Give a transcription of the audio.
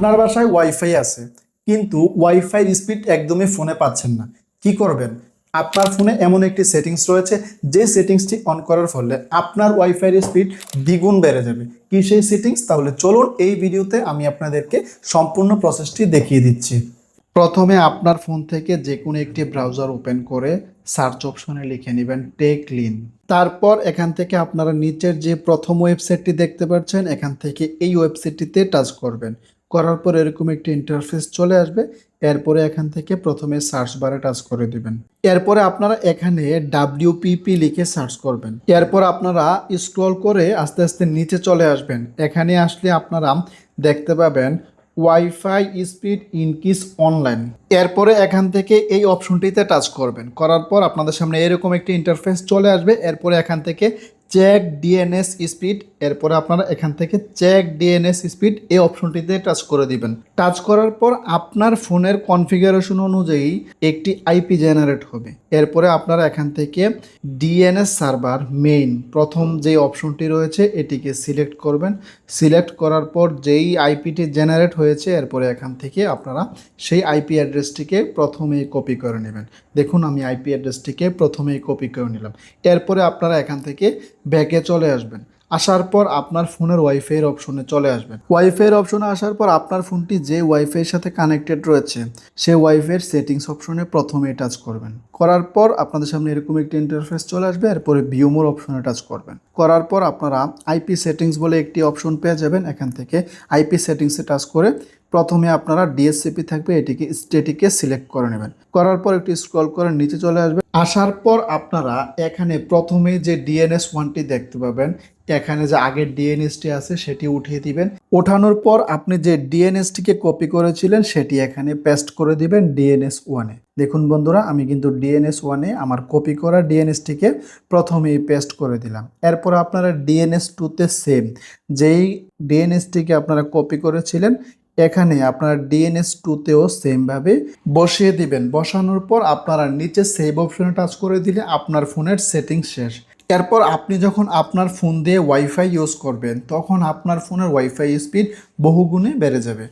আপনার বাসায় ওয়াইফাই আছে, কিন্তু ওয়াইফাইয়ের স্পিড একদমই ফোনে পাচ্ছেন না। কি করবেন? আপনার ফোনে এমন একটি সেটিংস রয়েছে, যে সেটিংসটি অন করার ফলে আপনার ওয়াইফাইয়ের স্পিড দ্বিগুণ বেড়ে যাবে। কি সেই সেটিংস তাহলে চলুন এই ভিডিওতে আমি আপনাদেরকে সম্পূর্ণ প্রসেসটি দেখিয়ে দিচ্ছি। প্রথমে আপনার ফোন থেকে যে কোনো একটি ব্রাউজার ওপেন করে সার্চ অপশনে লিখে নেবেন টেক লিন তারপর এখান থেকে আপনারা নিচের যে প্রথম ওয়েবসাইটটি দেখতে পাচ্ছেন, এখান থেকে এই ওয়েবসাইটটিতে টাচ করবেন। করার পর এরকম একটি ইন্টারফেস চলে আসবে। এরপরে এখান থেকে প্রথমে সার্চ বারে টাচ করে দিবেন। এরপরে আপনারা এখানে ডাব্লিউপিপি লিখে সার্চ করবেন। এরপর আপনারা স্ক্রল করে আস্তে আস্তে নিচে চলে আসবেন। এখানে আসলে আপনারা দেখতে পাবেন ওয়াইফাই স্পিড ইনক্রিজ অনলাইন এরপরে এখান থেকে এই অপশনটিতে টাচ করবেন। করার পর আপনাদের সামনে এরকম একটি ইন্টারফেস চলে আসবে। এরপরে এখান থেকে চেক ডিএনএস স্পিড এরপরে আপনারা এখান থেকে চেক ডিএনএস স্পিড এই অপশনটিতে টাচ করে দিবেন। টাচ করার পর আপনার ফোনের কনফিগারেশন অনুযায়ী একটি আইপি জেনারেট হবে। এরপরে আপনারা এখান থেকে ডিএনএস সার্ভার মেইন প্রথম যে অপশনটি রয়েছে এটিকে সিলেক্ট করবেন। সিলেক্ট করার পর যেই আইপিটি জেনারেট হয়েছে, এরপরে এখান থেকে আপনারা সেই আইপি অ্যাড্রেসটিকে প্রথমেই কপি করে নেবেন। দেখুন, আমি আইপি অ্যাড্রেসটিকে প্রথমেই কপি করে নিলাম। এরপরে আপনারা এখান থেকে ব্যাকে চলে আসবেন। আসার পর আপনার ফোনের ওয়াইফাইয়ের অপশনে চলে আসবেন। ওয়াইফাইয়ের অপশনে আসার পর আপনার ফোনটি যে ওয়াইফাইয়ের সাথে কানেক্টেড রয়েছে সেই ওয়াইফাইয়ের সেটিংস অপশনে প্রথমে টাচ করবেন। করার পর আপনাদের সামনে এরকম একটি ইন্টারফেস চলে আসবে, এরপরে ভিউমোর অপশনে টাচ করবেন। করার পর আপনারা আইপি সেটিংস বলে একটি অপশন পেয়ে যাবেন এখান থেকে। আইপি সেটিংসে টাচ করে প্রথমে আপনারা ডিএসসিপি থাকবে, এটিকে স্টেটিকে সিলেক্ট করে নেবেন। করার পর একটু স্ক্রল করে নিচে চলে আসবে। আসার পর আপনারা এখানে প্রথমে যে ডিএনএস ওয়ানটি দেখতে পাবেন, এখানে যে আগের ডিএনএসটি আছে, সেটি উঠিয়ে দিবেন। ওঠানোর পর আপনি যে ডিএনএসটিকে কপি করেছিলেন, সেটি এখানে পেস্ট করে দিবেন ডিএনএস ওয়ানে দেখুন বন্ধুরা, আমি কিন্তু ডিএনএস ওয়ানে আমার কপি করা ডিএনএসটিকে প্রথমেই পেস্ট করে দিলাম। এরপর আপনারা ডিএনএস টুতে সেম যেই ডিএনএসটিকে আপনারা কপি করেছিলেন এখানে আপনারা ডিএনএস টুতেও সেমভাবে বসিয়ে দিবেন। বসানোর পর আপনারা নিচে সেভ অপশনে টাচ করে দিলে আপনার ফোনের সেটিং শেষ। এরপর আপনি যখন আপনার ফোন দিয়ে ওয়াইফাই ইউজ করবেন, তখন আপনার ফোনের ওয়াইফাই স্পিড বহুগুণে বেড়ে যাবে।